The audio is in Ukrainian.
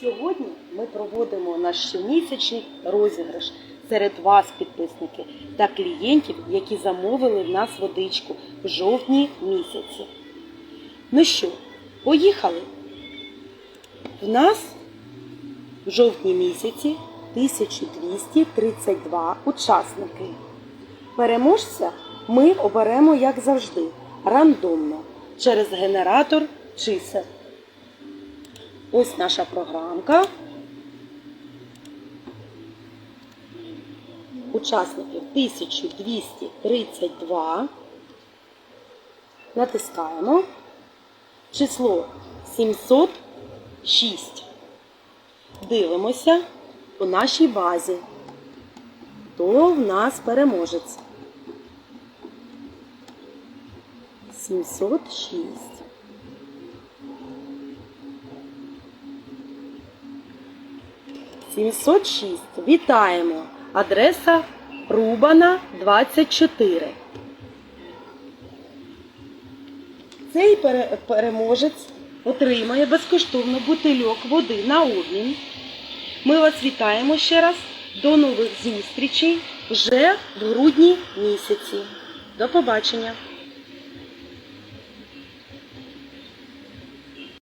Сьогодні ми проводимо наш щомісячний розіграш серед вас, підписники, та клієнтів, які замовили в нас водичку в жовтні місяці. Ну що, поїхали? В нас в жовтні місяці 1232 учасники. Переможця ми оберемо, як завжди, рандомно через генератор чисел. Ось наша програмка. Учасників 1232. Натискаємо. Число 706. Дивимося у нашій базі. Хто в нас переможець? 706. Сімсот шість. Вітаємо. Адреса Рубана 24. Цей пере- переможець отримає безкоштовно бутильок води на обмін. Ми вас вітаємо ще раз. До нових зустрічей вже в грудні місяці. До побачення!